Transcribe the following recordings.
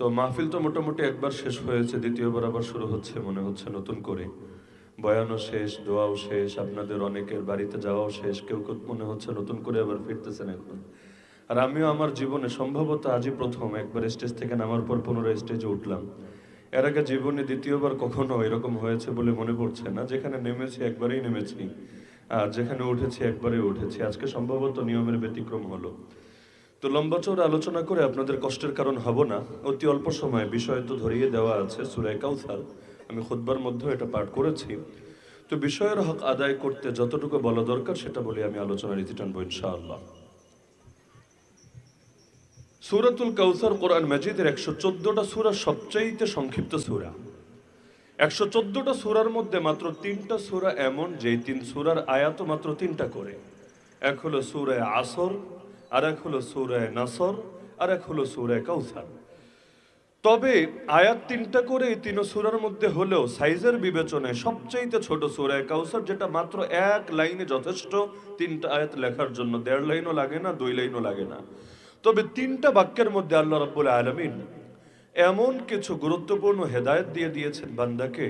তো মাহফিল তো মোটামুটি একবার শেষ হয়েছে, দ্বিতীয়বার আবার শুরু হচ্ছে, মনে হচ্ছে নতুন করে। বয়ানও শেষ, দোয়াও শেষ, আপনাদের অনেকের বাড়িতে যাওয়াও শেষ, কেউ কেউ মনে হচ্ছে নতুন করে আবার ফিরতেছেন এখন। আর আমিও আমার জীবনে সম্ভবত আজই প্রথম, একবার স্টেজ থেকে নামার পর পুনরায় স্টেজে উঠলাম। এর আগে জীবনে দ্বিতীয়বার কখনো এরকম হয়েছে বলে মনে পড়ছে না, যেখানে নেমেছি একবারেই নেমেছি, আর যেখানে উঠেছি একবারেই উঠেছি। আজকে সম্ভবত নিয়মের ব্যতিক্রম হলো। তো লম্বা চৌড়া আলোচনা করে আপনাদের কষ্টের কারণ হব না। অতি অল্প সময়ে বিষয় তো ধরিয়ে দেওয়া আছে সুরায় কাউসার। আমি খুদ্বার মধ্যে এটা পাঠ করেছি। তো বিষয়ের হক আদায় করতে যতটুকু বলা দরকার সেটা বলে আমি আলোচনার রীতি টানবো ইনশাআল্লাহ। সুরাতুল কাউসার কোরআন মাজিদের একশো চোদ্দটা সুরা সবচাইতে সংক্ষিপ্ত সুরা। একশো চোদ্দটা সুরার মধ্যে মাত্র তিনটা সুরা এমন যে তিন সুরার আয়াত মাত্র তিনটা করে। এক হলো সুরায় আসর আর এক হলো সুরায় নাসর, আর এক হলো সুরায় কাউসার। তবে আয়াত তিনটা করে এই তিন সুরার মধ্যে হলেও সাইজের বিবেচনায় সবচাইতে ছোট সুরায় কাউসার, যেটা মাত্র এক লাইনে যথেষ্ট, তিনটা আয়াত লেখার জন্য দেড় লাইনও লাগে না, দুই লাইনও লাগে না। তবে তিনটা বাক্যের মধ্যে আল্লাহ রাব্বুল আলামিন এমন কিছু গুরুত্বপূর্ণ হেদায়ত দিয়ে দিয়েছেন বান্দাকে,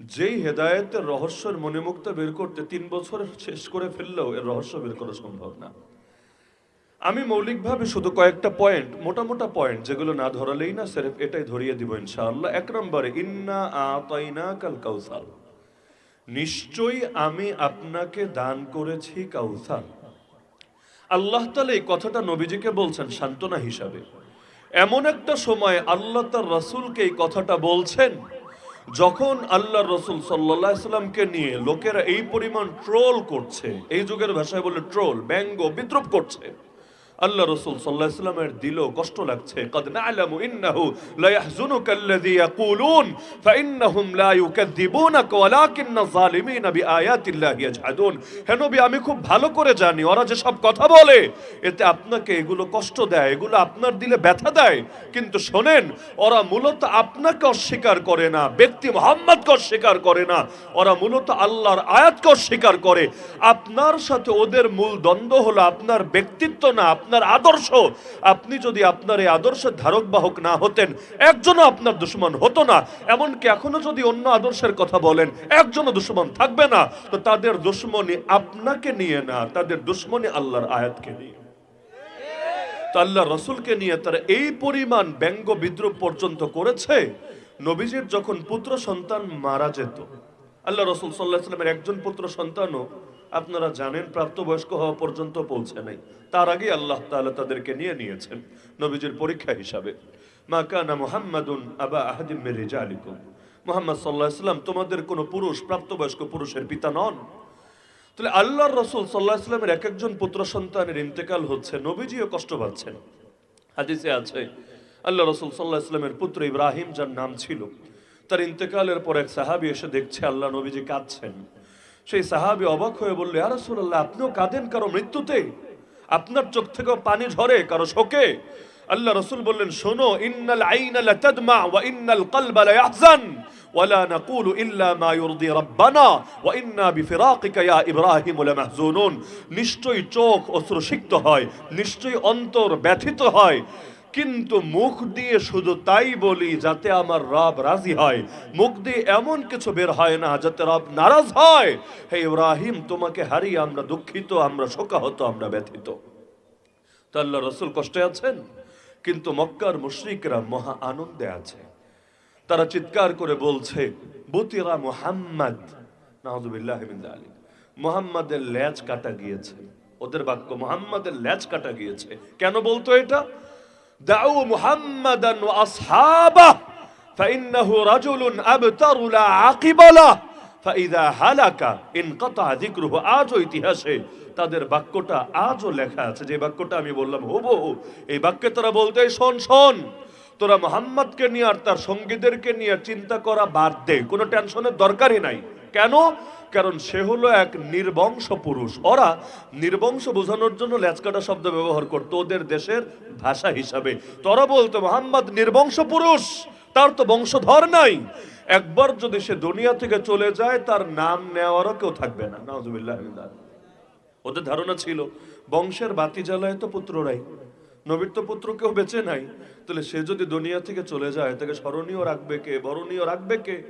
যেই হেদায়েতের রহস্যের মণিমুক্তা বের করতে তিন বছর শেষ করে ফেললেও এর রহস্য বের করা সম্ভব না। আমি মৌলিকভাবে শুধু কয়েকটা পয়েন্ট মোটা মোটা পয়েন্ট যেগুলো না ধরালেই না, স্যার, এটাই ধরিয়ে দিব ইনশাআল্লাহ। এক নম্বরে, ইন্না আতাইনা কাল কাউসাল। নিশ্চয়ই আমি আপনাকে দান করেছি কাউসাল। আল্লাহ তালা এই কথাটা নবীজিকে বলছেন সান্ত্বনা হিসাবে। এমন একটা সময় আল্লাহ তার রসুলকে এই কথাটা বলছেন, যখন আল্লাহ রসুল সাল্লাহ সাল্লামকে নিয়ে লোকেরা এই পরিমাণ ট্রোল করছে, এই যুগের ভাষায় বলে ট্রোল, ব্যঙ্গ, বিদ্রুপ করছে। আল্লাহ রসুল সাল্লাহ সাল্লামের দিলেও কষ্ট লাগছে قد نعلم إنه لا يحزنك الذي يقولون فإنهم لا يكذبونك ولكن الظالمين بآيات الله يجحدون হে নবী আমি খুব ভালো করে জানি ওরা যে সব কথা বলে এতে আপনাকে এগুলো কষ্ট দেয় এগুলো আপনার দিলে ব্যথা দেয় কিন্তু শোনেন ওরা মূলত আপনাকে অস্বীকার করে না ব্যক্তি মোহাম্মদকে অস্বীকার করে না ওরা মূলত আল্লাহর আয়াতকে অস্বীকার করে আপনার সাথে ওদের মূল দ্বন্দ্ব হলো আপনার ব্যক্তিত্ব না আপনার আদর্শ। আপনি যদি আপনার এই আদর্শের ধারক বাহক না হতেন, একজনও আপনার দুশ্মন হতো না। এমনকি এখনও যদি অন্য আদর্শের কথা বলেন, একজনও দুশ্মন থাকবে না। তো তাদের দুশ্মনী আপনাকে নিয়ে না, তাদের দুশ্মনী আল্লাহর আয়াতকে নিয়ে। তো আল্লাহ রসুলকে নিয়ে তারা এই পরিমাণ ব্যঙ্গ বিদ্রুপ পর্যন্ত করেছে। নবীজির যখন পুত্র সন্তান মারা যেত, আল্লাহ রসুল সাল্লাহ সাল্লামের একজন পুত্র সন্তানও আপনারা জানেন, প্রাপ্তবয়স্ক হওয়া পর্যন্ত পৌঁছে নাই। তার আগে আল্লাহ তাআলা তাদেরকে নিয়ে নিয়েছেন নবীজির পরীক্ষা হিসাবে। মা কানা মুহাম্মাদুন আবা আহাদিম মির রিজালিকুম। মুহাম্মদ সাল্লাম, তোমাদের কোনো পুরুষ, প্রাপ্তবয়স্ক পুরুষের পিতা নন। তাহলে আল্লাহর রসুল সাল্লাহ ইসলামের এক একজন পুত্র সন্তানের ইন্তেকাল হচ্ছে, নবীজিও কষ্ট পাচ্ছেন। হাদিসে আছে আল্লাহ রসুল সাল্লাহ ইসলামের পুত্র ইব্রাহিম যার নাম ছিল, তার ইন্তেকালের পর এক সাহাবি এসে দেখছে আল্লাহ নবীজি কাঁদছেন। সেই সাহাবি অবাক হয়ে বললে আর রসুল্লাহ আপনিও কাঁদেন কারো মৃত্যুতে আপনার চোখ থেকেও পানি ঝরে কারো শোকে আল্লাহ রসুল বললেন শোনো ইন্নাল আইনা লাতাদমা ওয়া ইন্নাল কলবা লায়াহজান ولا نقول إلا ما يرضي ربنا وإنا بفراقك يا إبراهيم لمحزونون নিশ্চয়ই চোখ অশ্রুসিক্ত হয় নিশ্চয়ই অন্তর ব্যথিত হয় কিন্তু মুখ দিয়ে শুধু তাই বলি যাতে আমার রব রাজি হয়। মুখ দিয়ে এমন কিছু বের হয় না যাতে রব নারাজ হয়। হে ইব্রাহিম, তোমাকে হারিয়ে আমরা দুঃখিত, আমরা শোকাহত, আমরা ব্যথিত। তো আল্লাহ রসুল কষ্টে আছেন, কিন্তু মক্কার মুশরিকরা মহা আনন্দে আছে। তারা চিৎকার করে বলছে, বুতিরা মুহাম্মদ। মুহাম্মাদের লেজ কাটা গিয়েছে। ওদের বাক্য মুহাম্মাদের লেজ কাটা গিয়েছে। কেন বলতো এটা? দাউ মুহাম্মাদান ওয়া আসহাবাহ فإنه رجل أبتر لا عقب له فإذا هلك انقطع ذكره আজও ইতিহাসে তাদের বাক্যটা আজও লেখা আছে যে বাক্যটা আমি বললাম হুবহু এই বাক্যে তারা বলতে শোন শোন তোরা মোহাম্মদকে নিয়ে আর তার সঙ্গীদেরকে নিয়ে চিন্তা করা বাদ দে কোনো টেনশনের দরকারই নাই কেন কারণ সে হলো এক নির্বংশ পুরুষ। ওরা নির্বংশ বোঝানোর জন্য ল্যাচকাটা শব্দ ব্যবহার করতো ওদের দেশের ভাষা হিসাবে। তোরা বলতো, মোহাম্মদ নির্বংশ পুরুষ, তার তো বংশধর নাই। একবার যদি সে দুনিয়া থেকে চলে যায়, তার নাম নেওয়ারও কেউ থাকবে না। নাউজুবিল্লাহ ওদের ধারণা ছিল, বংশের বাতি জ্বালায় তো পুত্ররাই, নবীর তো পুত্র কেউ বেঁচে নাই। তাহলে সে যদি দুনিয়া থেকে চলে যায়, তাকে স্মরণীয় রাখবে কে? বরণীয় রাখবে কে?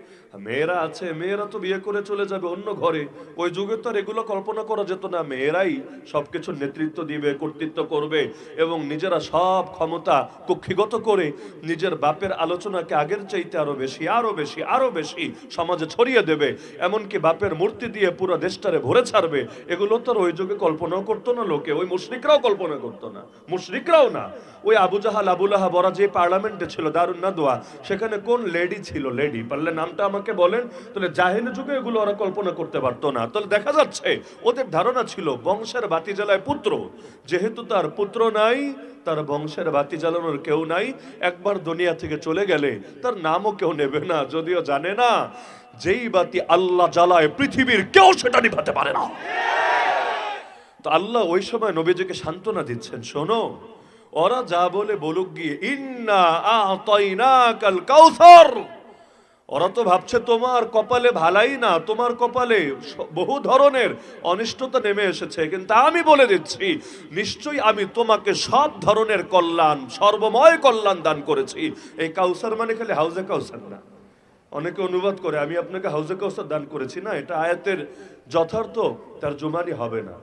মেয়েরা আছে, মেয়েরা তো বিয়ে করে চলে যাবে অন্য ঘরে। ওই যুগে তো আর এগুলো কল্পনা করা যেত না। মেয়েরাই সবকিছুর নেতৃত্ব দিবে, কর্তৃত্ব করবে এবং নিজেরা সব ক্ষমতা কক্ষিগত করে নিজের বাপের আলোচনাকে আগের চাইতে আরও বেশি আরও বেশি আরও বেশি সমাজে ছড়িয়ে দেবে। এমনকি বাপের মূর্তি দিয়ে পুরো দেশটারে ভরে ছাড়বে। এগুলো তো ওই যুগে কল্পনাও করতো না লোকে। ওই মুশরিকরাও কল্পনা করতো না। মুশরিকরাও না। ওই আবু জাহাল আবুল আহাব ওরা যে পার্লামেন্টে ছিল দারুণ নাদোয়া সেখানে কোন লেডি ছিল? লেডি, পারলে নামটা আমাকে বলেন, তাহলে জাহিল যুগে এগুলো ওরা কল্পনা করতে পারতো না। তাহলে দেখা যাচ্ছে, ওদের ধারণা ছিল বংশের বাতি জ্বালায় পুত্র, যেহেতু তার পুত্র নাই, তার বংশের বাতি জ্বালানোর কেউ নাই, একবার দুনিয়া থেকে চলে গেলে তার নামও কেউ নেবে না, যদিও জানে না, যেই বাতি আল্লাহ জ্বালায় পৃথিবীর কেউ সেটা নিভাতে পারে না। তো আল্লাহ ওই সময় নবীজিকে সান্ত্বনা দিচ্ছেন, শোনো ওরা যা বলে বলুক গিয়ে, ইন্না আতাইনাকাল কাউসার। ওরা তো ভাবছে, তোমার কপালে ভালাই না, তোমার কপালে বহু ধরনের অনিষ্টতা নেমে এসেছে। কিন্তু আমি বলে দিচ্ছি, নিশ্চয়ই আমি তোমাকে সব ধরনের কল্যাণ, সর্বময় কল্যাণ দান করেছি। এই কাউসার মানে খালি হাউজে কাউসার না। অনেকে অনুবাদ করে, আমি আপনাকে হাউজে কাউসার দান করেছি না, এটা আয়াতের যথার্থ, তার জুমানি হবে না।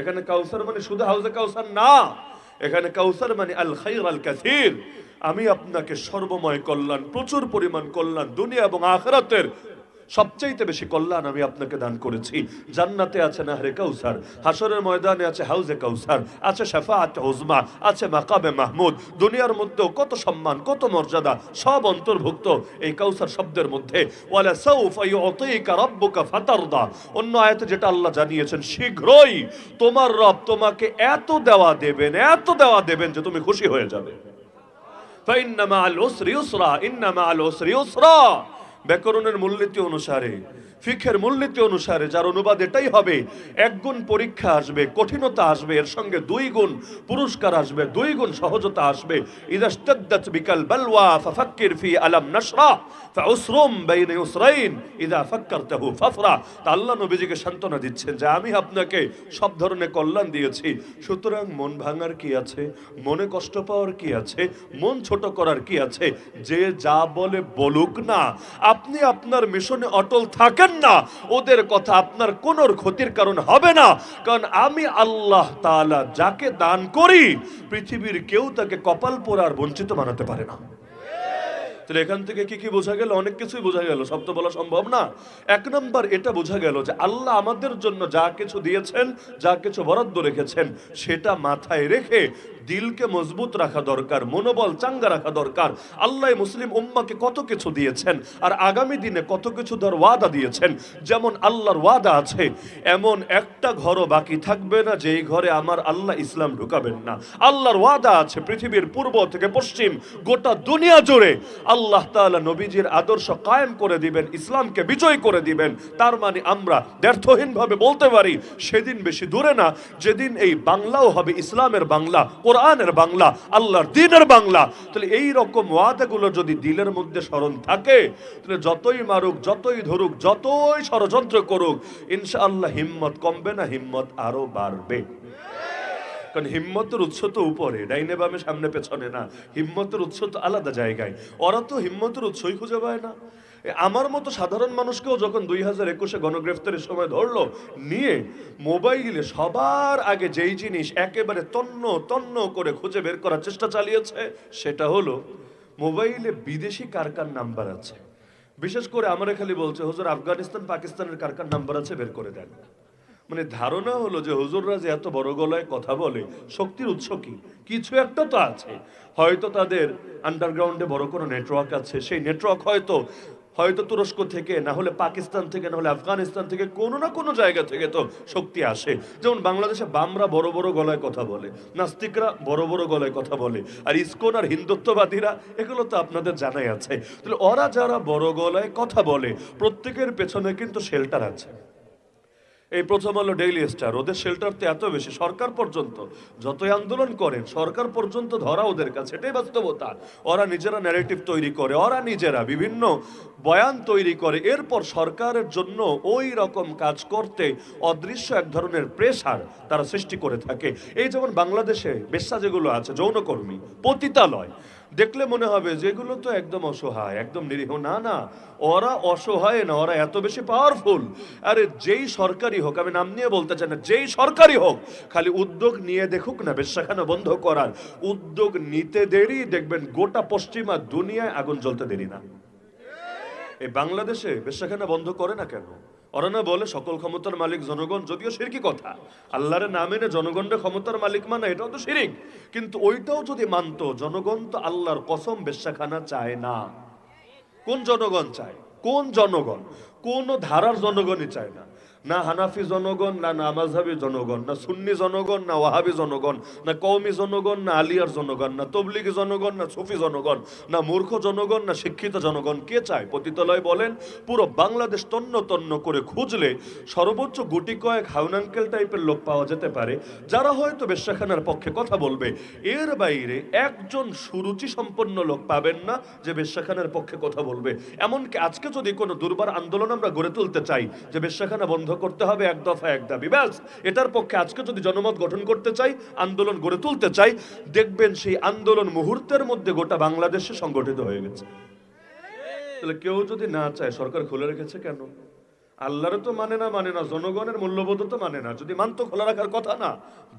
এখানে কাউসার মানে শুধু হাউজে কাউসার না এখানে কাউসার মানে আল খাইর আল কাসির। আমি আপনাকে সর্বময় কল্যাণ, প্রচুর পরিমাণ কল্যাণ, দুনিয়া এবং আখরাতের সবচাইতে বেশি কল্যাণ আমি আপনাকে দান করেছি জান্নাতে আছে নাহরে কাউসার হাসরের ময়দানে আছে হাউজে কাউসার আছে শাফাআত উজমা আছে মাকাবে মাহমুদ দুনিয়ার মধ্যেও কত সম্মান কত মর্যাদা সব অন্তর্ভুক্ত এই কাউসার শব্দের মধ্যে ওয়ালা সাউফা ইউতিকা রাব্বুকা ফাতারদা অন্য আয়াতে যেটা আল্লাহ জানিয়েছেন শীঘ্রই তোমার রব তোমাকে এত দেওয়া দেবেন এত দেওয়া দেবেন যে তুমি খুশি হয়ে যাবে فإن مع العسر يسرا إن مع العسر يسرا ব্যাকরণের মূলনীতি অনুসারে ফিখের মূলনীতি অনুসারে যার অনুবাদ এটাই হবে, এক গুণ পরীক্ষা আসবে, কঠিনতা আসবে, এর সঙ্গে দুই গুণ পুরস্কার আসবে, দুই গুণ সহজতা আসবে। ইদা ইশতাদ্দাত বিকাল বালওয়া, ফাফাক্কির ফি আলাম নাশরা ফাউসরুম বাইনা ইউসরাইন ইদা ফাক্কারতাহু ফাফরা। তা আল্লাহ নবীজিকে সান্ত্বনা দিচ্ছেন যে, আমি আপনাকে সব ধরনের কল্যাণ দিয়েছি। সুতরাং মন ভাঙার কি আছে? মনে কষ্ট পাওয়ার কি আছে? মন ছোট করার কি আছে? যে যা বলে বলুক না, আপনি আপনার মিশনে অটল থাকেন না। ওদের কথা আপনার কোন ক্ষতির কারণ হবে না। কারণ আমি আল্লাহ যাকে দান করি, পৃথিবীর কেউ তাকে কপাল পোড়ার বঞ্চিত বানাতে পারে না। তাহলে এখান থেকে কি কি বোঝা গেল? অনেক কিছুই বোঝা গেল। সব তো বলা সম্ভব না। এক নম্বর এটা বোঝা গেল যে আল্লাহ আমাদের জন্য যা কিছু দিয়েছেন, যা কিছু বরাদ্দ রেখেছেন, সেটা মাথায় রেখে দিলকে মজবুত রাখা দরকার, মনোবল চাঙ্গা রাখা দরকার। আল্লাহ মুসলিম উম্মাকে কত কিছু দিয়েছেন আর আগামী দিনে কত কিছু ধর ওয়াদা দিয়েছেন। যেমন আল্লাহর ওয়াদা আছে, এমন একটা ঘরও বাকি থাকবে না যেই ঘরে আমার আল্লাহ ইসলাম ঢুকাবেন না। আল্লাহর ওয়াদা আছে পৃথিবীর পূর্ব থেকে পশ্চিম, গোটা দুনিয়া জুড়ে। আল্লাহ তাআলা নবীজির আদর্শ কায়েম করে দিবেন, ইসলামকে বিজয় করে দিবেন। তার মানে আমরা ব্যর্থহীনভাবে বলতে পারি, সেদিন বেশি দূরে না, যেদিন এই বাংলাও হবে ইসলামের বাংলা কোরআনের বাংলা, আল্লাহর দিনের বাংলা, তাহলে এই রকম ওয়াদাগুলো যদি দিলের মধ্যে স্মরণ থাকে, তাহলে যতই মারুক, যতই ধরুক, যতই ষড়যন্ত্র করুক, ইনশাআল্লাহ হিম্মত কমবে না, হিম্মত আরও বাড়বে। কারণ হিম্মতের উৎস তো উপরে, ডাইনে বামে, সামনে, পেছনে না। হিম্মতের উৎস তো আলাদা জায়গায়। ওরা তো হিম্মতের উৎসই খুঁজে পায় না। আমার মতো সাধারণ মানুষকেও যখন দুই হাজার একুশে গণগ্রেফতারের সময় ধরলো, নিয়ে মোবাইলে সবার আগে যেই জিনিস একেবারে তন্ন তন্ন করে খুঁজে বের করার চেষ্টা চালিয়েছে, সেটা হলো মোবাইলে বিদেশি কার কার নাম্বার আছে। বিশেষ করে আমরা খালি বলছে, হুজুর, আফগানিস্তান, পাকিস্তানের কার কার নাম্বার আছে, বের করে দেন। মানে ধারণা হলো যে হুজুররা যে এত বড় গলায় কথা বলে, শক্তির উৎস কি? কিছু একটা তো আছে। হয়তো তাদের আন্ডারগ্রাউন্ডে বড় কোনো নেটওয়ার্ক আছে, সেই নেটওয়ার্ক হয়তো হয়তো তুরস্ক থেকে, না হলে পাকিস্তান থেকে, না হলে আফগানিস্তান থেকে, কোনো না কোনো জায়গা থেকে তো শক্তি আসে। যেমন বাংলাদেশে বামরা বড় বড় গলায় কথা বলে, নাস্তিকরা বড় বড় গলায় কথা বলে, আর ইসকন আর হিন্দুত্ববাদীরা, এগুলো তো আপনাদের জানাই আছে। তাহলে ওরা যারা বড় গলায় কথা বলে, প্রত্যেকের পেছনে কিন্তু শেল্টার আছে। এই প্রথম হলো ডেইলি স্টার ওদের শেল্টার তো এত বেশি, সরকার পর্যন্ত। যতই আন্দোলন করেন, সরকার পর্যন্ত ধরা ওদের কাছে। এটাই বাস্তবতা। ওরা নিজেরা ন্যারেটিভ তৈরি করে, ওরা নিজেরা বিভিন্ন বয়ান তৈরি করে। এরপর সরকারের জন্য ওই রকম কাজ করতে অদৃশ্য এক ধরনের প্রেসার তারা সৃষ্টি করে থাকে। এই যেমন বাংলাদেশে বেশ্যা যেগুলো আছে, যৌনকর্মী, পতিতালয় দেখলে মনে হবে যেগুলো তো একদম অসহায়, একদম নিরীহ। না না, ওরা অসহায় না, ওরা এত বেশি পাওয়ারফুল আরে, যেই সরকারি হোক, আমি নাম নিয়ে বলতে চাই না, যেই সরকারি হোক, খালি উদ্যোগ নিয়ে দেখুক না, বেশ্যাখানা বন্ধ করার। উদ্যোগ নিতে দেরি, দেখবেন গোটা পশ্চিমা দুনিয়ায় আগুন জ্বলতে দেরি না। এই বাংলাদেশে বেশ্যাখানা বন্ধ করে না কেন? ওরা না বলে সকল ক্ষমতার মালিক জনগণ, যদিও সিরকি কথা। আল্লাহরে না মেনে জনগণের ক্ষমতার মালিক মানে এটাও তো সিরিক কিন্তু ওইটাও যদি মানত, জনগণ তো আল্লাহর কসম বেশ্যাখানা চায় না। কোন জনগণ চায়? কোন জনগণ? কোন ধারার জনগণই চায় না। না হানাফি জনগণ, না নামাজহাবি জনগণ, না সুন্নি জনগণ, না ওয়াহাবি জনগণ, না কৌমি জনগণ, না আলিয়ার জনগণ, না তবলিগি জনগণ, না সুফি জনগণ, না মূর্খ জনগণ, না শিক্ষিত জনগণ, কে চায়? পতিতালয় বলেন, পুরো বাংলাদেশ তন্ন তন্ন করে খুঁজলে সর্বোচ্চ গুটি কয়েক হাউনাঙ্কেল টাইপের লোক পাওয়া যেতে পারে, যারা হয়তো বেশ্যাখানার পক্ষে কথা বলবে। এর বাইরে একজন সুরুচি সম্পন্ন লোক পাবেন না যে বেশ্যাখানার পক্ষে কথা বলবে। এমনকি আজকে যদি কোনো দুর্বার আন্দোলন আমরা গড়ে তুলতে চাই, যে বেশ্যাখানা বন্ধ করতে হবে এক দফা, এক দাবি। ব্যাস, এটার পক্ষে আজকে যদি জনমত গঠন করতে চাই, আন্দোলন গড়ে তুলতে চাই, দেখবেন সেই আন্দোলন মুহূর্তের মধ্যে গোটা বাংলাদেশে সংগঠিত হয়ে গেছে। তাহলে কেউ যদি না চায়, সরকার খুলে রেখেছে কেন? আল্লাহরও তো মানে না মানে না। জনগণের মূল্যবোধ তো মানে না। যদি মানতো খোলা রাখার কথা না,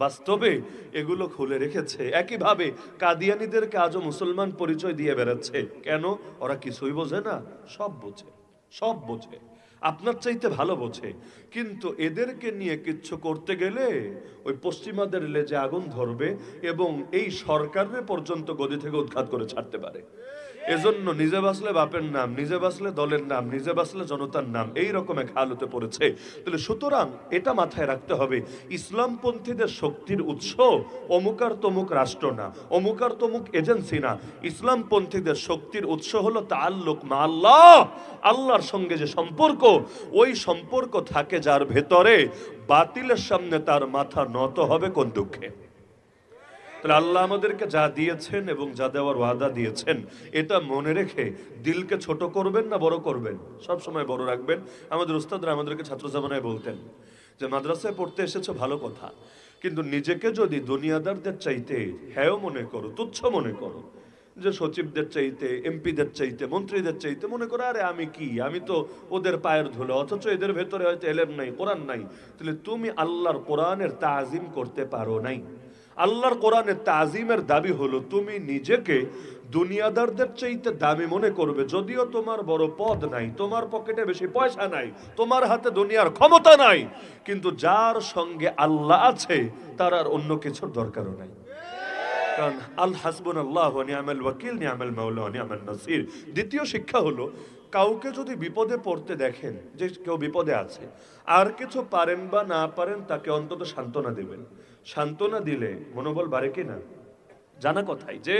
বাস্তবে এগুলো খুলে রেখেছে। একইভাবে কাদিয়ানিদেরকে আজও মুসলমান পরিচয় দিয়ে বেড়াচ্ছে। কেন? ওরা কিছুই বোঝে না, সব বোঝে সব বোঝে। আপনার চাইতে ভালো বোঝে। কিন্তু এদেরকে নিয়ে কিচ্ছু করতে গেলে ওই পশ্চিমাদের লেজে আগুন ধরবে এবং এই সরকারের পর্যন্ত গদি থেকে উৎখাত করে ছাড়তে পারে। এজন্য নিজে বাঁচলে বাপের নাম, নিজে বাঁচলে দলের নাম, নিজে বাঁচলে জনতার নাম, এই রকম এক হালতে পড়েছে। তাহলে সুতরাং এটা মাথায় রাখতে হবে, ইসলামপন্থীদের শক্তির উৎস অমুকার তমুক রাষ্ট্র না অমুকার তমুক এজেন্সি না। ইসলামপন্থীদের শক্তির উৎস হলো তাল্লুক মা আল্লাহ। আল্লাহর সঙ্গে যে সম্পর্ক ওই সম্পর্ক থাকে যার ভেতরে বাতিলের সামনে তার মাথা নত হবে কোন দুঃখে? তাহলে আল্লাহ আমাদেরকে যা দিয়েছেন এবং যা দেওয়ার ওয়াদা দিয়েছেন, এটা মনে রেখে দিলকে ছোট করবেন না বড় করবেন? সব সময় বড় রাখবেন। আমাদের উস্তাদরা আমাদেরকে ছাত্র জামানায় বলতেন যে, মাদ্রাসায় পড়তে এসেছ ভালো কথা, কিন্তু নিজেকে যদি দুনিয়াদারদের চাইতে হ্যায় মনে করো, তুচ্ছ মনে করো যে সচিবদের চাইতে, এমপিদের চাইতে, মন্ত্রীদের চাইতে মনে করো, আরে আমি কি? আমি তো ওদের পায়ের ধুলো, অথচ এদের ভেতরে হয়তো এলেম নাই, কোরআন নাই। তাহলে তুমি আল্লাহর কোরআনের তাজিম করতে পারো নাই। আল্লাহর কোরআনের তাজিমের দাবি হলো, তুমি নিজেকে দুনিয়াদারদের চাইতে দামি মনে করবে, যদিও তোমার বড় পদ নাই, তোমার পকেটে বেশি পয়সা নাই, তোমার হাতে দুনিয়ার ক্ষমতা নাই, কিন্তু যার সঙ্গে আল্লাহ আছে, তার আর অন্য কিছুর দরকারও নাই। কারণ আল হাসবুন আল্লাহ নিয়ামেল ওয়াকিল নিয়ামেল মাওলা নিয়ামেল নাসির। দ্বিতীয় শিক্ষা হলো, কাউকে যদি বিপদে পড়তে দেখেন, যে কেউ বিপদে আছে, আর কিছু পারেন বা না পারেন, তাকে অন্তত সান্ত্বনা দেবেন। সান্ত্বনা দিলে মনোবল বাড়ে কি না জানা কথাই যে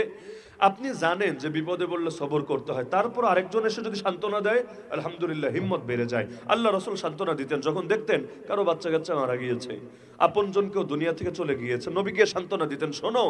আপনি জানেন যে বিপদে বললে সবর করতে হয়। তারপর আরেকজন এসে যদি সান্ত্বনা দেয়, আলহামদুলিল্লাহ, হিম্মত বেড়ে যায়। আল্লাহ রসুল সান্ত্বনা দিতেন, যখন দেখতেন কারও বাচ্চা কাচ্চা মারা গিয়েছে আপনজন কেউ দুনিয়া থেকে চলে গিয়েছে। নবী গিয়ে সান্ত্বনা দিতেন, শোনো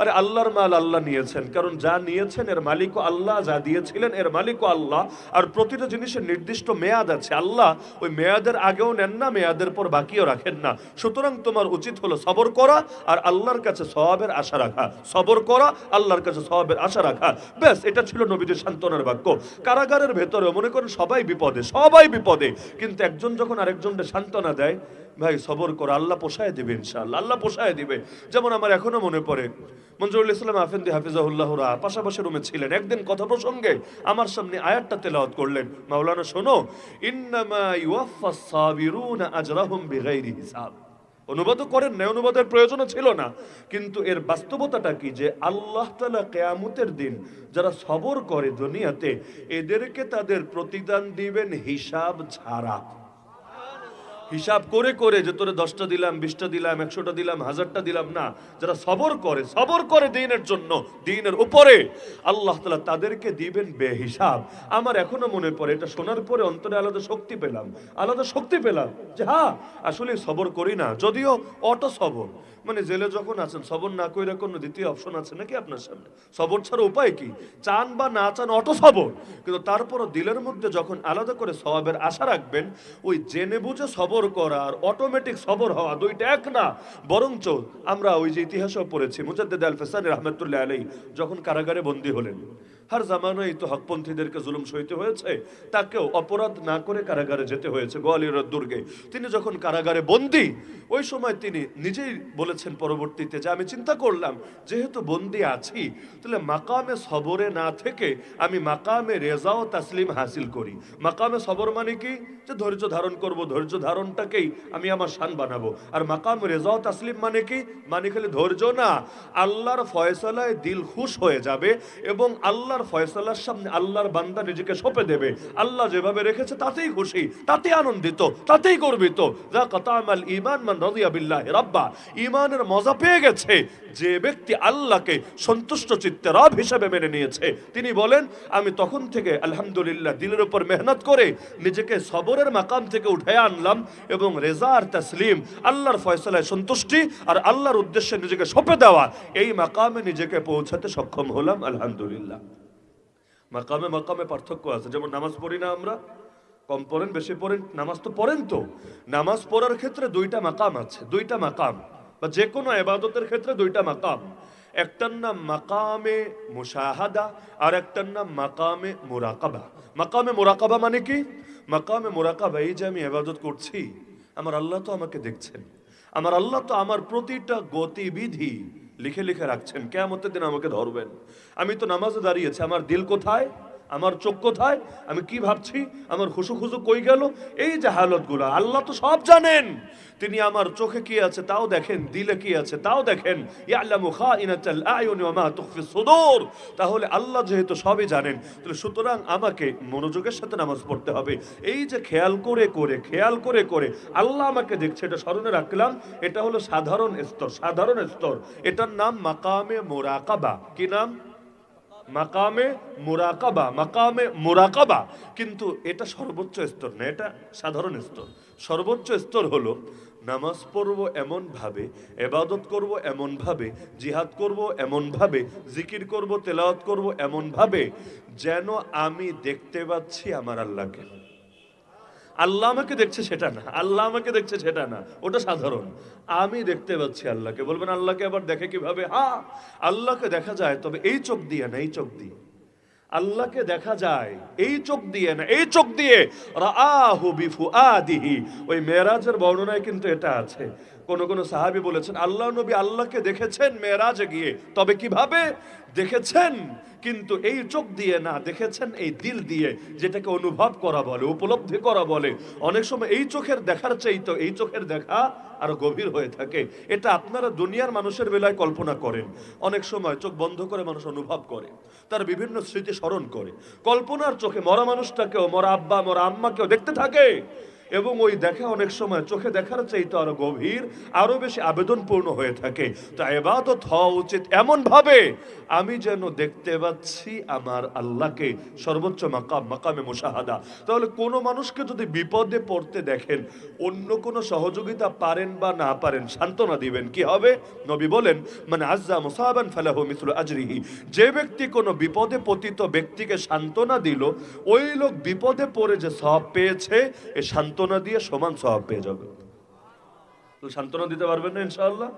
আরে আল্লাহর মাল আল্লাহ নিয়েছেন, কারণ যা নিয়েছেন এর মালিকও আল্লাহ, যা দিয়েছিলেন এর মালিকও আল্লাহ। আর প্রতিটা জিনিসের নির্দিষ্ট মেয়াদ আছে। আল্লাহ ওই মেয়াদের আগেও নেন না, মেয়াদের পর বাকিও রাখেন না। সুতরাং তোমার উচিত হলো সবর করা আর আল্লাহর কাছে সবাবের আশা রাখা। সবর করা, আল্লাহর কাছে সবাবের আশা রাখা। ব্যাস, এটা ছিল নবীদের সান্ত্বনার বাক্য। কারাগারের ভেতরে মনে করেন সবাই বিপদে সবাই বিপদে। কিন্তু একজন যখন আরেকজনকে সান্ত্বনা দেয় ভাই, সবর করো, আল্লাহ পোষায় দিবে ইনশাআল্লাহ, আল্লাহ পোষায় দিবে। যেমন আমার এখনও মনে পড়ে, মঞ্জুরুল ইসলাম আফেন্দি হাফিজাহুল্লাহরা পাশাপাশি রুমে ছিলেন। একদিন কথা প্রসঙ্গে আমার সামনে আয়াতটা তেলাওয়াত করলেন। মাওলানা, শোনো হিসাব। অনুবাদও করেন না অনুবাদের প্রয়োজনও ছিল না। কিন্তু এর বাস্তবতাটা কি? যে আল্লাহ তালা কেয়ামতের দিন যারা সবর করে দুনিয়াতে, এদেরকে তাদের প্রতিদান দিবেন হিসাব ছাড়া। হিসাব করে করে যে তোরে দশটা দিলাম, বিশটা দিলাম, একশোটা দিলাম, হাজারটা দিলাম, না, যারা সবর করে সবর করে দিনের জন্য, দিনের উপরে, আল্লাহ তালা তাদেরকে দিবেন বে হিসাব আমার এখনও মনে পড়ে, এটা শোনার পরে অন্তরে আলাদা শক্তি পেলাম, আলাদা শক্তি পেলাম যে হ্যাঁ আসলে সবর করি না, যদিও অটো সবর মানে জেলে যখন আছেন, সবর না কইরা কোনো দ্বিতীয় অপশন আছে নাকি আপনার সামনে? সবর ছাড়া উপায় কি? চান বা না চান, অটো সবর। কিন্তু তারপরও দিলের মধ্যে যখন আলাদা করে সবাবের আশা রাখবেন, ওই জেনে বুঝে সবর করা আর অটোমেটিক সবর হওয়া দুইটা এক না। বরঞ্চ আমরা ওই যে ইতিহাসও পড়েছি, মুজাদ্দেদ আল ফেসানি রহমতুল্লাহ আলাই যখন কারাগারে বন্দী হলেন। হার জামানায় তো হকপন্থীদেরকে জুলুম সইতে হয়েছে, তাকেও অপরাধ না করে কারাগারে যেতে হয়েছে গোয়ালিয়রের দুর্গে। তিনি যখন কারাগারে বন্দী, ওই সময় তিনি নিজেই বলেছেন পরবর্তীতে যে, আমি চিন্তা করলাম, যেহেতু বন্দী আছি, তাহলে মাকামে সবরে না থেকে আমি মাকামে রেজাও তাসলিম হাসিল করি। মাকামে সবর মানে কি? যে, ধৈর্য ধারণ করব, ধৈর্য ধারণটাকেই আমি আমার শান বানাবো। আর মাকাম রেজাও তাসলিম মানে কি? মানে খালি ধৈর্য না, আল্লাহর ফয়সালায় দিল খুশ হয়ে যাবে এবং আল্লাহর ফয়সালার সামনে আল্লাহর বান্দা নিজেকে সঁপে দেবে। আল্লাহ যেভাবে রেখেছে, তাতেই খুশি, তাতেই আনন্দিত, তাতেই গর্বিত। যা কাতামাল ইমান মান রাদিয়া বিল্লাহি রাব্বা। ইমানের মজা পেয়ে গেছে, যে ব্যক্তি আল্লাহকে সন্তুষ্ট চিত্তে রব হিসেবে মেনে নিয়েছে। তিনি বলেন, আমি তখন থেকে আলহামদুলিল্লাহ দিলের উপর মেহনত করে নিজেকে সবরের মাকাম থেকে উঠে আনলাম এবং রেজা আর তাসলিম, আল্লাহর ফয়সালায় সন্তুষ্টি আর আল্লাহর উদ্দেশ্যে নিজেকে সঁপে দেওয়া, এই মাকামে নিজেকে পৌঁছাতে সক্ষম হলাম, আলহামদুলিল্লাহ। মাকামে মাকামে পার্থক্য আছে। যেমন নামাজ পড়ি না আমরা, কম পড়েন, বেশি পড়েন, নামাজ তো পড়েন তো। নামাজ পড়ার ক্ষেত্রে দুইটা মাকাম আছে, দুইটা মাকাম। বা যে কোনো এবাদতের ক্ষেত্রে দুইটা মাকাম। একটার নাম মাকামে মুশাহাদা আর একটার নাম মাকামে মোরাকাবা। মাকামে মোরাকাবা মানে কি? মাকামে মোরাকাবা, এই যে আমি এবাদত করছি, আমার আল্লাহ তো আমাকে দেখছেন। আমার আল্লাহ তো আমার প্রতিটা গতিবিধি লিখে লিখে রাখছেন। কেমতের দিন আমাকে ধরবেন। আমি তো নামাজে দাঁড়িয়েছি আমার দিল কোথায়? আমার চোখ কোথায়? আমি কি ভাবছি? আমার খুশু খুশু কই গেল? এই যে হালতগুলো আল্লাহ তো সব জানেন। তিনি আমার চোখে কি আছে তাও দেখেন, দিলে কি আছে তাও দেখেন। তাহলে আল্লাহ যেহেতু সবই জানেন, তাহলে সুতরাং আমাকে মনোযোগের সাথে নামাজ পড়তে হবে। এই যে খেয়াল করে করে, খেয়াল করে করে আল্লাহ আমাকে দেখছে, এটা স্মরণে রাখলাম, এটা হলো সাধারণ স্তর সাধারণ স্তর। এটার নাম মাকামে মোরাকাবা। কি নাম? মাকামে মুরাকাবা মাকামে মুরাকাবা। কিন্তু এটা সর্বোচ্চ স্তর না, এটা সাধারণ স্তর। সর্বোচ্চ স্তর হলো নামাজ পড়ব এমনভাবে, এবাদত করব এমনভাবে, জিহাদ করব এমনভাবে, জিকির করব, তেলাওয়াত করব এমনভাবে, যেন আমি দেখতে পাচ্ছি আমার আল্লাহকে। আল্লাহ আমাকে দেখছে সেটা না, আল্লাহ আমাকে দেখছে সেটা না, ওটা সাধারণ। আমি দেখতে পাচ্ছি আল্লাহকে। বলবেন, আল্লাহকে আবার দেখে কীভাবে? হা, আল্লাহকে দেখা যায়, তবে এই চোখ দিয়ে না, এই চোখ দিয়ে। আল্লাহকে দেখা যায়, এই চোখ দিয়ে না, এই চোখ দিয়ে। বিফুআদিহি। ওই মেয়েরাজের বর্ণনায় কিন্তু এটা আছে। কোন কোন সাহাবী বলেছেন, আল্লাহ নবী আল্লাহকে দেখেছেন মেরাজে গিয়ে। তবে কীভাবে? দেখেছেন, কিন্তু এই চোখ দিয়ে না, দেখেছেন এই দিল দিয়ে, যেটাকে অনুভব করা বলে, উপলব্ধি করা বলে। অনেক সময় এই চোখের দেখার চাইতো এই চোখের দেখা আরও গভীর হয়ে থাকে। এটা আপনারা দুনিয়ার মানুষের বেলায় কল্পনা করেন। অনেক সময় চোখ বন্ধ করে মানুষ অনুভব করে, তার বিভিন্ন স্মৃতি স্মরণ করে। কল্পনার চোখে মরা মানুষটাকেও, মরা আব্বা, মরা আম্মাকেও দেখতে থাকে। এবং ওই দেখা অনেক সময় চোখে দেখার চাইতে আরও গভীর, আরও বেশি আবেদনপূর্ণ হয়ে থাকে। তো এবাদত হওয়া উচিত এমন ভাবে আমি যেন দেখতে পাচ্ছি আমার আল্লাহকে সর্বোচ্চ মাকাম, মাকামে মুশাহাদা। তাহলে কোনো মানুষকে যদি বিপদে পড়তে দেখেন, অন্য কোনো সহযোগিতা পারেন বা না পারেন, সান্ত্বনা দিবেন, কি হবে? নবী বলেন মানে আজ্জা মুসাহাবান ফালাহু মিসলু আজরিহি। যে ব্যক্তি কোনো বিপদে পতিত ব্যক্তিকে সান্ত্বনা দিল, ওই লোক বিপদে পড়ে যে সব পেয়েছে, এ সান্ত্বনা দিয়ে সমান সব পেয়ে যাবে। সান্ত্বনা দিতে পারবেন না ইনশাআল্লাহ?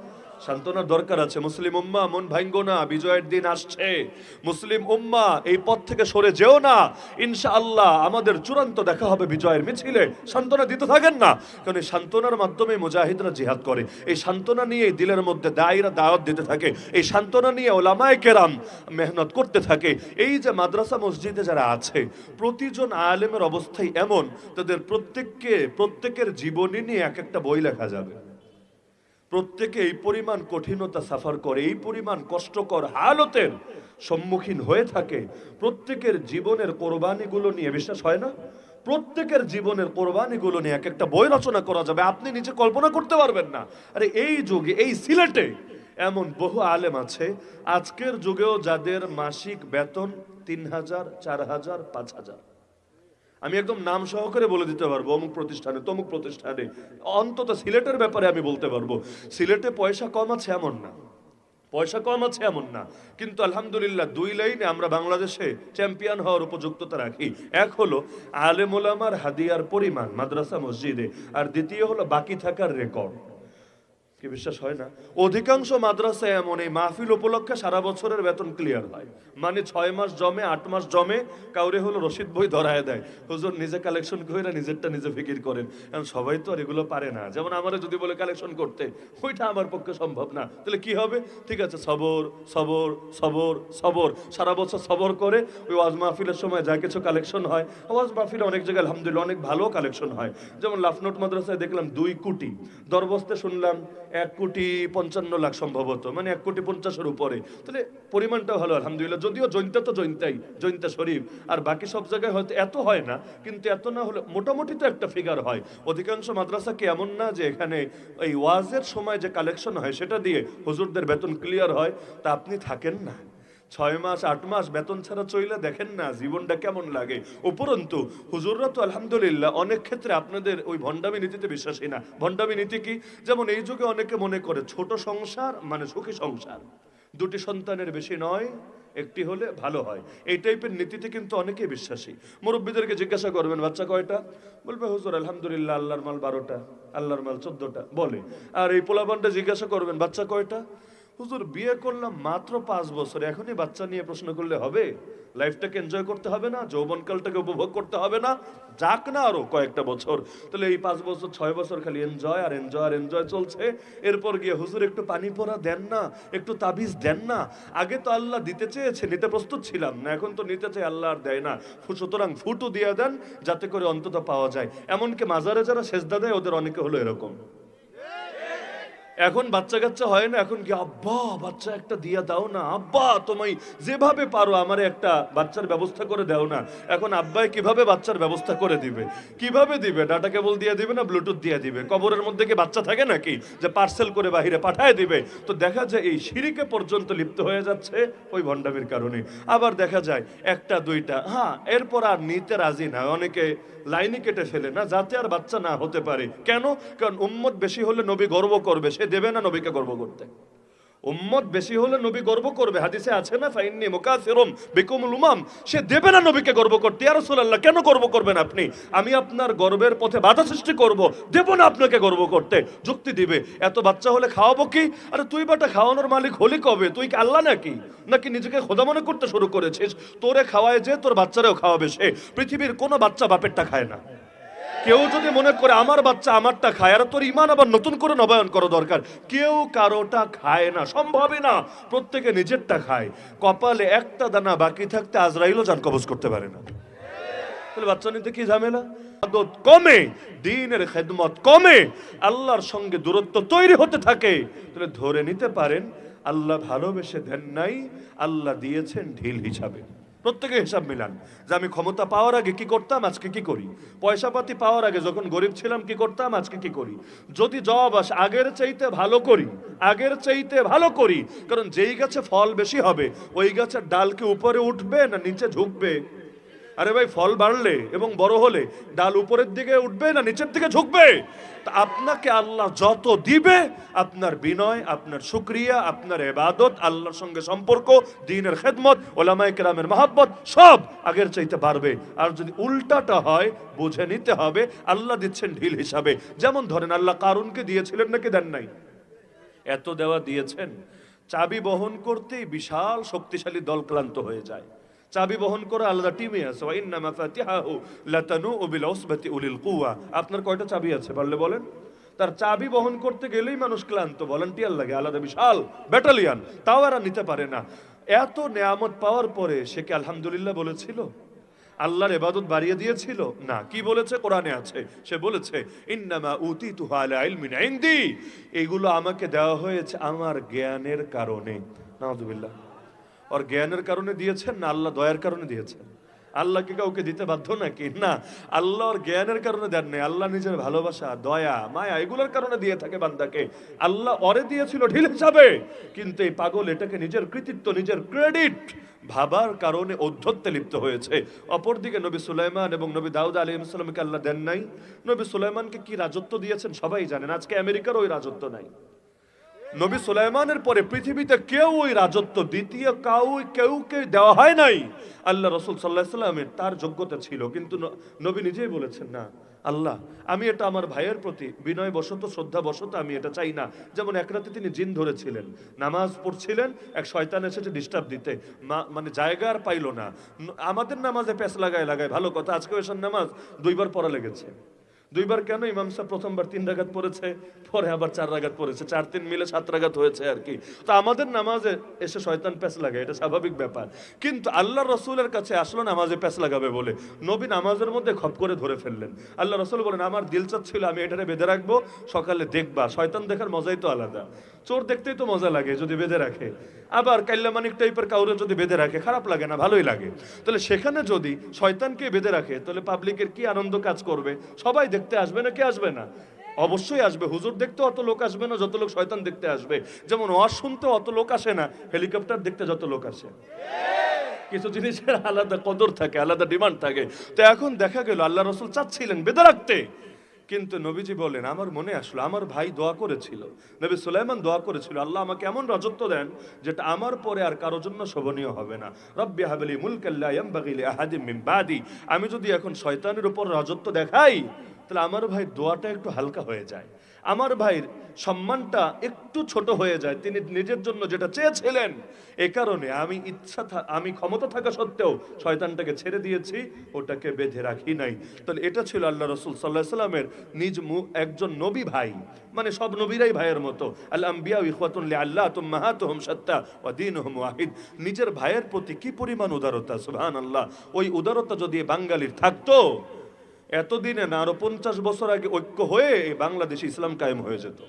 সান্ত্বনার দরকার আছে। মুসলিম উম্মা মন ভাঙ্গো না, বিজয়ের দিন আসছে। মুসলিম উম্মা এই পথ থেকে সরে যেও না। ইনশাআল্লাহ আমাদের চূড়ান্ত দেখা হবে বিজয়ের মিছিলে। সান্ত্বনা দিতে থাকেন না। কারণ এই সান্ত্বনার মাধ্যমে মুজাহিদরা জিহাদ করে। এই সান্ত্বনা নিয়ে দিলের মধ্যে দায়রা দাওয়াত দিতে থাকে। এই সান্ত্বনা নিয়ে ওলামায় কেরাম মেহনত করতে থাকে। এই যে মাদ্রাসা মসজিদে যারা আছে, প্রতিজন আলেমের অবস্থাই এমন। তাদের প্রত্যেককে, প্রত্যেকের জীবনী নিয়ে এক একটা বই লেখা যাবে। প্রত্যেকে এই পরিমাণ কঠিনতা সাফার করে, এই পরিমাণ কষ্টকর হালতের সম্মুখীন হয়ে থাকে। প্রত্যেকের জীবনের কোরবানিগুলো নিয়ে বিশ্বাস হয় না? প্রত্যেকের জীবনের কোরবানিগুলো নিয়ে এক একটা বই রচনা করা যাবে, আপনি নিজে কল্পনা করতে পারবেন না। আরে এই যুগে, এই সিলেটে এমন বহু আলেম আছে, আজকের যুগেও যাদের মাসিক বেতন তিন হাজার, চার হাজার, পাঁচ হাজার। আমি একদম নাম সহকারে বলে দিতে পারব, অমুক প্রতিষ্ঠানে, তমুক প্রতিষ্ঠানে। অন্তত সিলেটের ব্যাপারে আমি বলতে পারব। সিলেটে পয়সা কম আছে এমন না। পয়সা কম আছে এমন না। কিন্তু আলহামদুলিল্লাহ দুই লাইনে আমরা বাংলাদেশে চ্যাম্পিয়ন হওয়ার উপযুক্ততা রাখি। এক হলো আলেম ওলামার হাদিয়ার পরিমাণ মাদ্রাসা মসজিদে, আর দ্বিতীয় হলো বাকি থাকার রেকর্ড। কি বিশ্বাস হয় না? অধিকাংশ মাদ্রাসায় এমন এই মাহফিল উপলক্ষে সারা বছরের বেতন ক্লিয়ার হয়। মানে ছয় মাস জমে, আট মাস জমে কাউরে হলো রসিদ বই ধরায় দেয়। হুজুর নিজে কালেকশন করে নিজেরটা নিজে ফিকির করেন। কারণ সবাই তো আর এগুলো পারে না। যেমন আমার যদি বলে কালেকশন করতে, ওইটা আমার পক্ষে সম্ভব না। তাহলে কি হবে? ঠিক আছে, সবর সবর সবর সবর। সারা বছর সবর করে ওই ওয়াজ মাহফিলের সময় যা কিছু কালেকশন হয়, ওয়াজ মাহফিলে অনেক জায়গায় আলহামদুলিল্লাহ অনেক ভালো কালেকশন হয়। যেমন লাফনোট মাদ্রাসায় দেখলাম দুই কোটি। দরবস্তে শুনলাম এক কোটি পঞ্চান্ন লাখ সম্ভবত মানে এক কোটি পঞ্চাশের উপরে। তাহলে পরিমাণটা ভালো, আলহামদুলিল্লাহ। যদিও জৈন্তা তো জৈন্তাই, জৈন্তা শরীফ। আর বাকি সব জায়গায় হয়তো এত হয় না, কিন্তু এত না হলে মোটামুটি তো একটা ফিগার হয়। অধিকাংশ মাদ্রাসা কি এমন না যে এখানে এই ওয়াজের সময় যে কালেকশন হয়, সেটা দিয়ে হুজুরদের বেতন ক্লিয়ার হয়। তা আপনি থাকেন না। ছয় মাস, আট মাস বেতন ছাড়া চইলে দেখেন না, জীবনটা কেমন লাগে? উপরন্তু, হুজুররা তো আলহামদুলিল্লাহ অনেক ক্ষেত্রে আপনাদের ওই ভণ্ডামি নীতিতে বিশ্বাসী না। ভণ্ডামি নীতি কি? যেমন এই যুগে অনেকে মনে করে ছোট সংসার মানে সুখী সংসার। দুটি সন্তানের বেশি নয়, একটি হলে ভালো হয়। এই টাইপের নীতিতে কিন্তু অনেকেই বিশ্বাসী। মুরব্বীদেরকে জিজ্ঞাসা করবেন, বাচ্চা কয়টা? বলবে, হুজুর, আলহামদুলিল্লাহ, আল্লাহর মাল বারোটা, আল্লাহর মাল চোদ্দটা। বলে। আর এই পোলাপানটা জিজ্ঞাসা করবেন, বাচ্চা কয়টা? হুজুর, বিয়ে করলাম মাত্র পাঁচ বছর, এখনই বাচ্চা নিয়ে প্রশ্ন করলে হবে? লাইফটাকে এনজয় করতে হবে না? যৌবনকালটাকে উপভোগ করতে হবে না? যাক না আরও কয়েকটা বছর। তাহলে এই পাঁচ বছর, ছয় বছর খালি এনজয় আর এনজয় আর এনজয় চলছে। এরপর গিয়ে হুজুর, একটু পানি পরা দেন না, একটু তাবিজ দেন না। আগে তো আল্লাহ দিতে চেয়েছে, নিতে প্রস্তুত ছিলাম না, এখন তো নিতে চাই, আল্লাহ আর দেয় না। সুতরাং ফুটু দিয়ে দেন, যাতে করে অন্তত পাওয়া যায়। এমনকি মাজারে যারা সেজদা দেয়, ওদের অনেকে হলো এরকম। এখন বাচ্চা কাচ্চা হয় না, এখন কি আব্বা, বাচ্চা একটা দিয়া দাও না, আব্বা, তোমায় যেভাবে পারো আমার একটা বাচ্চার ব্যবস্থা করে দাও না। এখন আব্বাই কীভাবে বাচ্চার ব্যবস্থা করে দিবে? কীভাবে দিবে? ডাটা কেবল দিয়ে দিবে না ব্লুটুথ দিয়ে দিবে? কবরের মধ্যে কি বাচ্চা থাকে নাকি? যে পার্সেল করে বাহিরে পাঠায় দিবে? তো দেখা যায় এই সিঁড়িকে পর্যন্ত লিপ্ত হয়ে যাচ্ছে ওই ভণ্ডামির কারণে। আবার দেখা যায় একটা, দুইটা হ্যাঁ এরপর আর নিতে রাজি না। অনেকে লাইনে কেটে ফেলে না, যাতে আর বাচ্চা না হতে পারে। কেন? কারণ উম্মত বেশি হলে নবী গর্ব করবে, সে দেবে না নবীকে গর্ব করতে। উম্মত বেশি হলে নবী গর্ব করবে। হাদিসে আছে না, ফাইন্নি মুকাসিরুম বিকুমুল উমাম সে দেবে না নবীকে গর্ব করতে। ইয়া রাসূলুল্লাহ, কেন গর্ব করবেন আপনি? আমি আপনার গর্বের পথে বাধা সৃষ্টি করব। দেব না আপনাকে গর্ব করতে। যুক্তি দিবে। এত বাচ্চা হলে খাওয়াবো কি? আরে তুই বাটা খাওয়ানোর মালিক হলি কবে? তুই কি আল্লাহ নাকি? নাকি নিজেকে খোদা মনে করতে শুরু করেছিস? তোরে খাওয়ায় যে, তোর বাচ্চারাও খাওয়াবে সে। পৃথিবীর কোনো বাচ্চা বাপেরটা খায় না। কেউ যদি মনে করে আমার বাচ্চা আমারটা খায়, আর তোর ইমান আবার নতুন করে নবায়ন করা দরকার, কেউ কারোটা খায় না, সম্ভবই না, প্রত্যেকে নিজেরটা খায়। কপালে একটা দানা বাকি থাকতে আজরাইলও যান কবজ করতে পারে না। তাহলে বাচ্চা নিতে কি ঝামেলা? আদত কমে, দিনের খেদমত কমে, আল্লাহর সঙ্গে দূরত্ব তৈরি হতে থাকে। তাহলে ধরে নিতে পারেন, আল্লাহ ভালোবেসে দেন নাই, আল্লাহ দিয়েছেন ঢিল হিসাবে। প্রত্যেকে হিসাব মিলান যে আমি ক্ষমতা পাওয়ার আগে কি করতাম, আজকে কি করি? পয়সাপাতি পাওয়ার আগে যখন গরিব ছিলাম, কি করতাম, আজকে কি করি? যদি জবাব আসে, আগের চাইতে ভালো করি, আগের চাইতে ভালো করি, কারণ যেই গাছে ফল বেশি হবে, ওই গাছের ডাল কি উপরে উঠবে না নিচে ঝুঁকবে? আরে ভাই, ফল বাড়লে এবং বড় হলে ডাল উপরের দিকে উঠবে না নিচের দিকে ঝুঁকবে? তা আপনাকে আল্লাহ যত দিবে, আপনার বিনয়, আপনার শুক্রিয়া, আপনার এবাদত, আল্লাহর সঙ্গে সম্পর্ক, দিনের খেদমত ওলামাই কেরামের মহাব্বত, সব আগের চাইতে বাড়বে। আর যদি উল্টাটা হয়, বুঝে নিতে হবে, আল্লাহ দিচ্ছেন ঢিল হিসাবে। যেমন ধরেন, আল্লাহ কারুনকে দিয়েছিলেন নাকি দেন নাই? এত দেওয়া দিয়েছেন, চাবি বহন করতেই বিশাল শক্তিশালী দল ক্লান্ত হয়ে যায়। চাবি বহন করে আলাদা টিমে আছে। ওয়া ইন্না মাফাতিহাহু লাতানু বিল উসবাতি উলিল কুওয়া। আপনার কয়টা চাবি আছে? বললে বলেন। তার চাবি বহন করতে গেলেই মানুষ ক্লান্ত ভলান্টিয়ার লাগে, আলাদা বিশাল ব্যাটালিয়ান। তাও এরা নিতে পারে না। এত নেয়ামত পাওয়ার পরে সে কি আলহামদুলিল্লাহ বলেছিল? আল্লাহর এবাদত বাড়িয়ে দিয়েছিল? না। কি বলেছে? কোরআনে আছে। সে বলেছে ইন্নামা উতি তুহালা এইগুলো আমাকে দেওয়া হয়েছে আমার জ্ঞানের কারণে। নাউজুবিল্লাহ। ওর জ্ঞানের কারণে দিয়েছেন না আল্লাহ দয়ার কারণে দিয়েছেন? আল্লাহ কি কাউকে দিতে বাধ্য নাকি? না আল্লাহর জ্ঞানের কারণে দেন নাই। আল্লাহ নিজের ভালোবাসা, দয়া, মায়া এগুলোর কারণে দিয়ে থাকে বান্দাকে। আল্লাহ অরে দিয়েছিল ঢিল হিসাবে, কিন্তু এই পাগল এটাকে নিজের কৃতিত্ব, নিজের ক্রেডিট ভাবার কারণে অধ্যত্তে লিপ্ত হয়েছে। অপরদিকে নবী সুলাইমান এবং নবী দাউদ আলী ইসলামকে আল্লাহ দেন নাই। নবী সুলাইমানকে কি রাজত্ব দিয়েছেন সবাই জানেন। আজকে আমেরিকার ওই রাজত্ব নাই। নবী সুলাইমানের পরে পৃথিবীতে কেউ ওই রাজত্ব দ্বিতীয় কাউ কেউ কেউ দেওয়া হয় নাই। আল্লাহ রসুল সাল্লাহ সাল্লামের তার যোগ্যতা ছিল, কিন্তু নবী নিজেই বলেছেন, না, আল্লাহ, আমি এটা আমার ভাইয়ের প্রতি বিনয় বশত শ্রদ্ধা বশত আমি এটা চাই না। যেমন এক রাতে তিনি জিন ধরেছিলেন, নামাজ পড়ছিলেন, এক শয়তান এসেছে ডিস্টার্ব দিতে। মানে জায়গা আর পাইলো না। আমাদের নামাজে প্যাস লাগায় লাগায়, ভালো কথা আজকে এসার নামাজ দুইবার পড়া লেগেছে। দুইবার কেন ইমাম সাহেব প্রথমবার তিন রাগাত পড়েছে, পরে আবার চার রাগাত পড়েছে, চার তিন মিলে সাত রাগাত হয়েছে আর কি। তো আমাদের নামাজে এসে শয়তান প্যাস লাগে এটা স্বাভাবিক ব্যাপার। কিন্তু আল্লাহ রসুলের কাছে আসলো নামাজে প্যাস লাগাবে বলে। নবী নামাজের মধ্যে খপ করে ধরে ফেললেন। আল্লাহ রসুল বলেন, আমার দিল চাচ্ছিল, আমি এটারে বেঁধে রাখব, সকালে দেখবা, শয়তান দেখার মজাই তো আলাদা। চোর দেখতেই তো মজা লাগে যদি বেঁধে রাখে। আবার কাল্লামানিক টাইপের কাউরে যদি বেঁধে রাখে, খারাপ লাগে না, ভালোই লাগে। তাহলে সেখানে যদি শয়তানকে বেঁধে রাখে, তাহলে পাবলিকের কি আনন্দ কাজ করবে? সবাই দেখতে আসবে না কে আসবে না? অবশ্যই আসবে। হুজুর দেখতে অত লোক আসবে না, যত লোক শয়তান দেখতে আসবে। যেমন ওয়াজ শুনতে অত লোক আসে না, হেলিকপ্টার দেখতে যত লোক আসে। কিছু জিনিসের আলাদা কদর থাকে, আলাদা ডিমান্ড থাকে। তো এখন দেখা গেল, আল্লাহ রসুল চাচ্ছিলেন বেঁধে রাখতে। কিন্তু নবীজি বলেন, আমার মনে আসলো, আমার ভাই দোয়া করেছিল। নবী সুলাইমান দোয়া করেছিল, আল্লাহ আমাকে এমন রাজত্ব দেন, যেটা আমার পরে আর কারোর জন্য শোভনীয় হবে না। রব্বি হাবলি মুলকাল্লা ইয়ামবাগিলি আহাদিম বাদি। আমি যদি এখন শয়তানের উপর রাজত্ব দেখাই তাহলে আমার ভাই দোয়াটা একটু হালকা হয়ে যায়। আমার ভাইয়ের সম্মানটা একটু ছোট হয়ে যায়। তিনি নিজের জন্য যেটা চেয়েছিলেন, এ কারণে আমি ইচ্ছা আমি ক্ষমতা থাকা সত্ত্বেও শয়তানটাকে ছেড়ে দিয়েছি, ওটাকে বেঁধে রাখি নাই। তাহলে এটা ছিল আল্লাহ রসুল সাল্লাহ সাল্লামের নিজ একজন নবী ভাই। মানে সব নবীরাই ভাইয়ের মতো। আল্লাহ আম্বিয়া ইখওয়াতুন আল্লাহ তুম্মাহাতুহুম সাত্তা ওয়া দীনুহুম ওয়াহিদ। নিজের ভাইয়ের প্রতি কি পরিমাণ উদারতা? সুবহানাল্লাহ। ওই উদারতা যদি বাঙালির থাকতো এতদিনে না আরও পঞ্চাশ বছর আগে ঐক্য হয়ে বাংলাদেশে ইসলাম কায়েম হয়ে যেত।